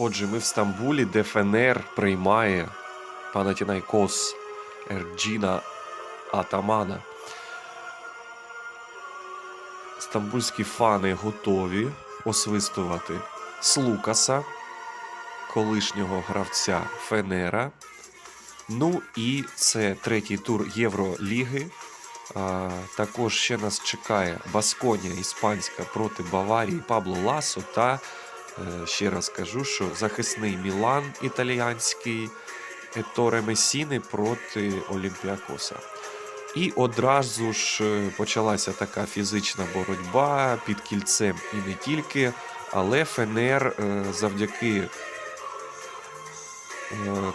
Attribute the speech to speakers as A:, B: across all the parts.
A: Отже, ми в Стамбулі, де ФНР приймає Панатінайкос Ерджіна Атамана. Стамбульські фани готові освистувати Слукаса, колишнього гравця Фенера. Ну і це третій тур Євроліги. А, також ще нас чекає Басконія іспанська проти Баварії Пабло Ласо та ще раз кажу, що захисний Мілан італіянський Еторе Месіни проти Олімпіакоса. І одразу ж е, почалася така фізична боротьба під кільцем і не тільки, але ФНР е, завдяки е,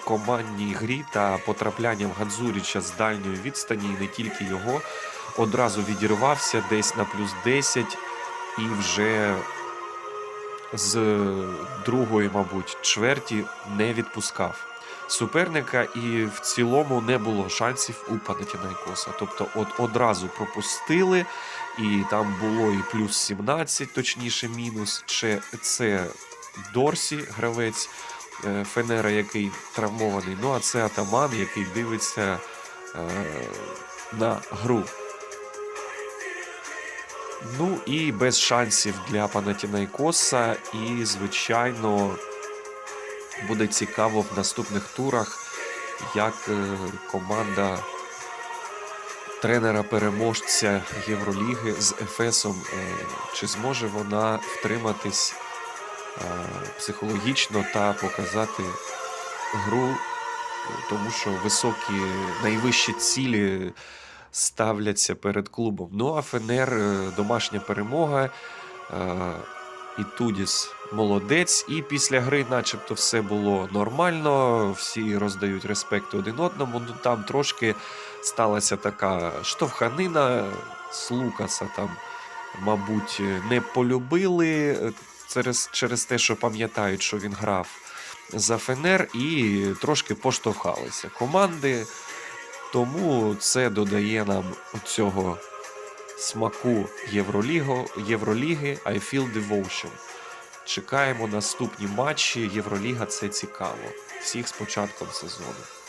A: командній грі та потраплянням Гадзуріча з дальньої відстані, і не тільки його, одразу відірвався десь на плюс 10 і вже з другої, мабуть, чверті не відпускав суперника, і в цілому не було шансів у Панатінайкоса. Тобто, от одразу пропустили, і там було і плюс 17, точніше, мінус. Ще це Дорсі, гравець е, Фенера, який травмований. Ну а це Атаман, який дивиться е, на гру. Ну і без шансів для Панатінайкоса. І, звичайно, буде цікаво в наступних турах, як е, команда тренера-переможця Євроліги з Ефесом, е, чи зможе вона втриматись е, психологічно та показати гру, тому що високі найвищі цілі ставляться перед клубом. Ну а ФНР е, домашня перемога. е, І Тудіс молодець, і після гри, начебто, все було нормально. Всі роздають респект один одному. Ну там трошки сталася така штовханина з Лукаса. Там, мабуть, не полюбили е, через, через те, що пам'ятають, що він грав за ФНР, і трошки поштовхалися команди. Тому це додає нам цього смаку Євроліго, Євроліги I Feel Devotion. Чекаємо наступні матчі. Євроліга це цікаво. Всіх з початком сезону.